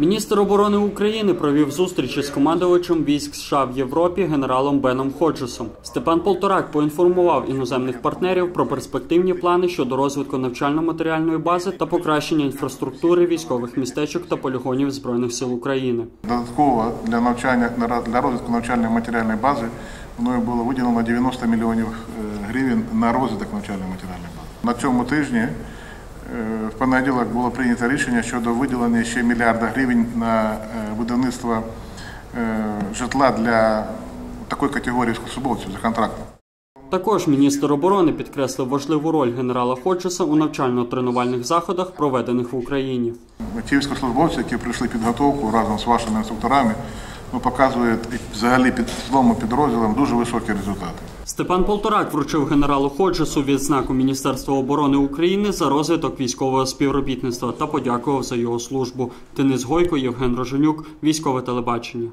Міністр оборони України провів зустріч із командувачем військ США в Європі генералом Беном Ходжесом. Степан Полторак поінформував іноземних партнерів про перспективні плани щодо розвитку навчально-матеріальної бази та покращення інфраструктури військових містечок та полігонів збройних сил України. Додатково для навчання для розвитку навчальної матеріальної бази мною було виділено 90 мільйонів е, гривень на розвиток навчальної матеріальної бази. На цьому тижні в понеділок було прийнято рішення щодо виділення ще мільярда гривень на е, будівництво житла для такої категорії військовослужбовців за контрактом. Також міністр оборони підкреслив важливу роль генерала Ходжеса у навчально-тренувальних заходах, проведених в Україні. Ті військовослужбовці, які пройшли підготовку разом з вашими інструкторами, ну, показують взагалі під словом підрозділам дуже високі результати. Степан Полторак вручив генералу Ходжесу відзнаку Міністерства оборони України за розвиток військового співробітництва та подякував за його службу. Денис Гойко, Євген Роженюк, військове телебачення.